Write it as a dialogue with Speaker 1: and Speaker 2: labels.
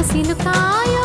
Speaker 1: ఉసిలుకాయ